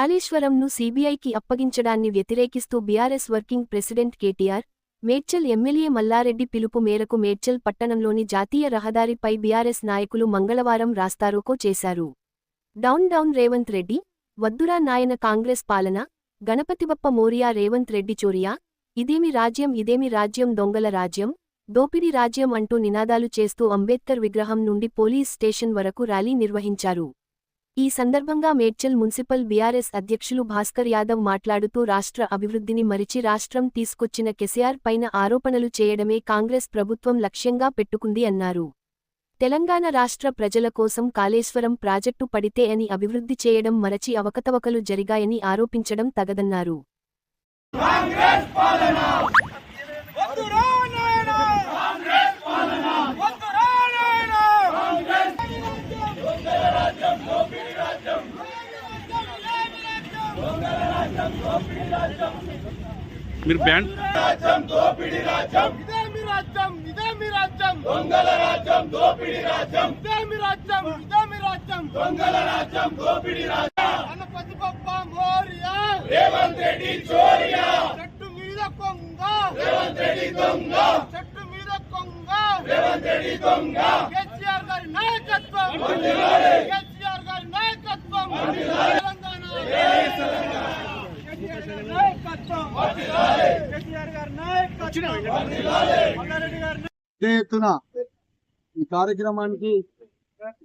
కాళేశ్వరంను సీబీఐకి అప్పగించడాన్ని వ్యతిరేకిస్తూ BRS working president KTR Medchal MLA Mallareddy పిలుపు మేరకు మేడ్చల్ పట్టణంలోని జాతీయ రహదారిపై బీఆర్ఎస్ నాయకులు మంగళవారం రాస్తారోకో చేశారు. డౌన్ డౌన్ రేవంత్ రెడ్డి వద్దురా నాయన కాంగ్రెస్ పాలన గణపతిబప్ప మోరియా రేవంత్ రెడ్డి చోరియా ఇదేమి రాజ్యం ఇదేమి రాజ్యం దొంగల రాజ్యం దోపిడీ రాజ్యం అంటూ నినాదాలు చేస్తూ అంబేద్కర్ విగ్రహం నుండి పోలీస్ స్టేషన్ వరకు ర్యాలీ నిర్వహించారు. ఈ సందర్భంగా మేడ్చల్ మున్సిపల్ బీఆర్ఎస్ అధ్యక్షులు భాస్కర్ యాదవ్ మాట్లాడుతూ రాష్ట్ర అభివృద్ధిని మరిచి రాష్ట్రం తీసుకొచ్చిన కెసిఆర్ పైన ఆరోపణలు చేయడమే కాంగ్రెస్ ప్రభుత్వం లక్ష్యంగా పెట్టుకుంది అన్నారు. తెలంగాణ రాష్ట్ర ప్రజల కోసం కాళేశ్వరం ప్రాజెక్టు పడితే అని అభివృద్ధి చేయడం మరచి అవకతవకలు జరిగాయని ఆరోపించడం తగదన్నారు వద్దురా నాయనా కాంగ్రెస్ పాలన వద్దురా నాయనా కాంగ్రెస్ దొంగల రాజ్యం దోపిడీ రాజ్యం మీరు బ్యాండ్ రాజ్యం దోపిడీ రాజ్యం ఇదే మీ రాజ్యం ఇదే మీ రాజ్యం దొంగల రాజ్యం దోపిడీ రాజ్యం ఇదే మీ రాజ్యం ఇదే మీ రాజ్యం దొంగల రాజ్యం దోపిడీ రాజ్యం గణపతి బప్ప మోరియా రేవంత్ రెడ్డి చోరియా చెట్టు మీద కొంగ రేవంత్ రెడ్డి దొంగ చెట్టు మీద కొంగ రేవంత్ రెడ్డి దొంగ కేసీఆర్ గారి నాయకత్వం కేసీఆర్ గారి నాయకత్వం తెలంగాణ కేసీఆర్ గారి నాయకత్వం కేసీఆర్ గారి నాయకత్వం మల్లారెడ్డి గారి పెద్ద ఎత్తున ఈ కార్యక్రమానికి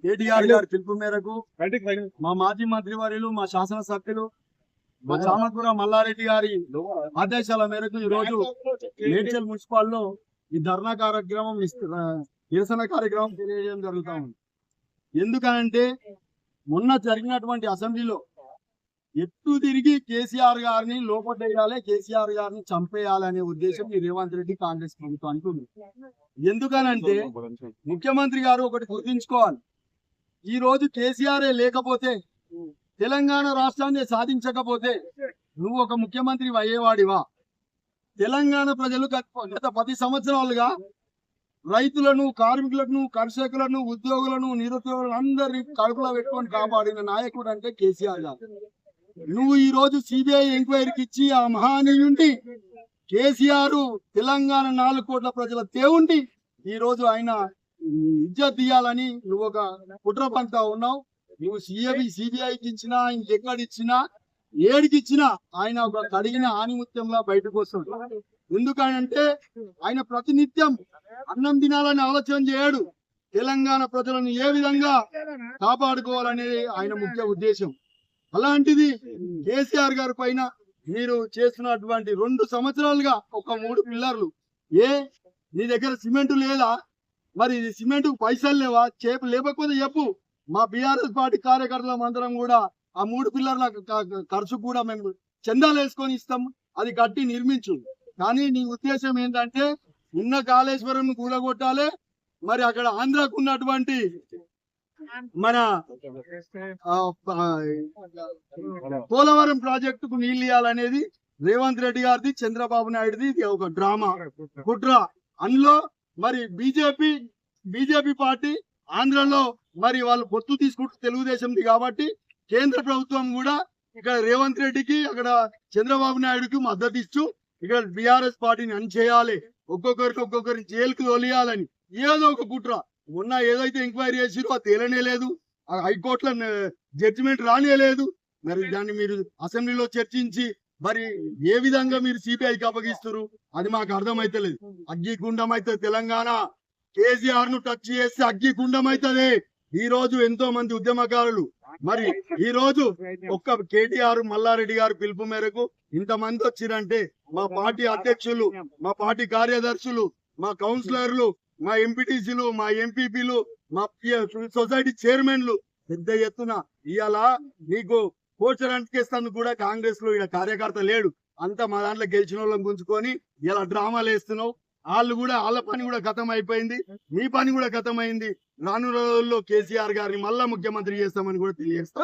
కేటీఆర్ గారి పిలుపు మేరకు మా మాజీ మంత్రి వర్యులు మా శాసనసభ్యులు మా చామకూర మల్లారెడ్డి గారి ఆదేశాల మేరకు ఈ రోజు మేడ్చల్ మున్సిపల్లో ఈ ధర్నా కార్యక్రమం నిరసన కార్యక్రమం తెలియజేయడం జరుగుతా ఉంది. ఎందుకనంటే మొన్న జరిగినటువంటి అసెంబ్లీలో ఎత్తు తిరిగి కేసీఆర్ గారిని లోపట్టేయాలి కేసీఆర్ గారిని చంపేయాలనే ఉద్దేశం ఈ రేవంత్ రెడ్డి కాంగ్రెస్ ప్రభుత్వానికి ఉంది. ఎందుకనంటే ముఖ్యమంత్రి గారు ఒకటి గుర్తుంచుకోవాలి. ఈ రోజు కేసీఆర్ లేకపోతే తెలంగాణ రాష్ట్రాన్ని సాధించకపోతే నువ్వు ఒక ముఖ్యమంత్రి అయ్యేవాడివా? తెలంగాణ ప్రజలు గత పది సంవత్సరాలుగా రైతులను కార్మికులను కర్షకులను ఉద్యోగులను నిరుద్యోగులను అందరినీ కడుపులో పెట్టుకొని కాపాడిన నాయకుడు అంటే కేసీఆర్ గారు. నువ్వు ఈ రోజు సిబిఐ ఎంక్వైరీకి ఇచ్చి ఆ మహానీయుండి కేసీఆర్ తెలంగాణ నాలుగు కోట్ల ప్రజల దేవుండి ఈ రోజు ఆయన ఇజ్జత్ తీయాలని నువ్వు ఒక కుట్ర పంతా ఉన్నావు. నువ్వు సిఐబి సిబిఐకి ఇచ్చినా ఇంకెక్కడ ఏడికిచ్చినా ఆయన ఒక కడిగిన ఆనిముత్యంలా బయటకు వస్తాడు. ఎందుకంటే ఆయన ప్రతినిత్యం అన్నం తినాలని ఆలోచన చేయడు. తెలంగాణ ప్రజలను ఏ విధంగా కాపాడుకోవాలనేది ఆయన ముఖ్య ఉద్దేశం. అలాంటిది కేసీఆర్ గారి పైన మీరు చేస్తున్నటువంటి రెండు సంవత్సరాలుగా ఒక మూడు పిల్లర్లు. ఏ? నీ దగ్గర సిమెంట్ లేదా? మరి ఇది సిమెంట్ పైసలు లేవా? చేప లేకపోతే చెప్పు. మా బీఆర్ఎస్ పార్టీ కార్యకర్తలం అందరం కూడా ఆ మూడు పిల్లర్ల ఖర్చు కూడా మేము చందాలు వేసుకొని ఇస్తాం. అది కట్టి నిర్మించు. కానీ నీ ఉద్దేశం ఏంటంటే ఉన్న కాళేశ్వరం కూలగొట్టాలి. మరి అక్కడ ఆంధ్రాకు ఉన్నటువంటి మన పోలవరం ప్రాజెక్టుకు నీళ్ళు ఇవ్వాలనేది రేవంత్ రెడ్డి గారిది చంద్రబాబు నాయుడుది ఇది ఒక డ్రామా. కుట్ర అందులో మరి బీజేపీ బీజేపీ పార్టీ ఆంధ్రలో మరి వాళ్ళు పొత్తు తీసుకుంటూ తెలుగుదేశంది కాబట్టి కేంద్ర ప్రభుత్వం కూడా ఇక్కడ రేవంత్ రెడ్డికి అక్కడ చంద్రబాబు నాయుడుకి మద్దతు ఇస్తూ ఇక్కడ బీఆర్ఎస్ పార్టీని అణిచేయాలి. ఒక్కొక్కరికి ఒక్కొక్కరి జైలుకు తొలియాలని. ఏదో ఒక కుట్ర మొన్న ఏదైతే ఎంక్వైరీ చేసిరో అది తేలనే లేదు. హైకోర్టులో జడ్జిమెంట్ రానే లేదు. మరి దాన్ని మీరు అసెంబ్లీలో చర్చించి మరి ఏ విధంగా మీరు సిబిఐకి అప్పగిస్తారు అది మాకు అర్థమైతలేదు అగ్గి గుండం అయితే తెలంగాణ కేసీఆర్ను టచ్ చేస్తే అగ్గి గుండం అవుతుంది ఈ రోజు ఎంతో మంది ఉద్యమకారులు. మరి ఈ రోజు ఒక్క కేటీఆర్ మల్లారెడ్డి గారు పిలుపు మేరకు ఇంతమంది వచ్చిరంటే మా పార్టీ అధ్యక్షులు మా పార్టీ కార్యదర్శులు మా కౌన్సిలర్లు మా ఎంపీటీసీలు మా ఎంపీపీలు మా సొసైటీ చైర్మన్లు పెద్ద ఎత్తున ఇవాళ నీకు కోచర్ అంటికేస్తాను కూడా కాంగ్రెస్లో ఇక్కడ కార్యకర్త లేడు. అంతా మా దాంట్లో గెలిచిన వాళ్ళని గుంజుకొని ఇలా డ్రామాలు వేస్తున్నావు. వాళ్ళు కూడా వాళ్ళ పని కూడా గతం అయిపోయింది మీ పని కూడా గతం అయింది రాను రోజుల్లో కేసీఆర్ గారిని మళ్ళా ముఖ్యమంత్రి చేస్తామని కూడా తెలియజేస్తాం.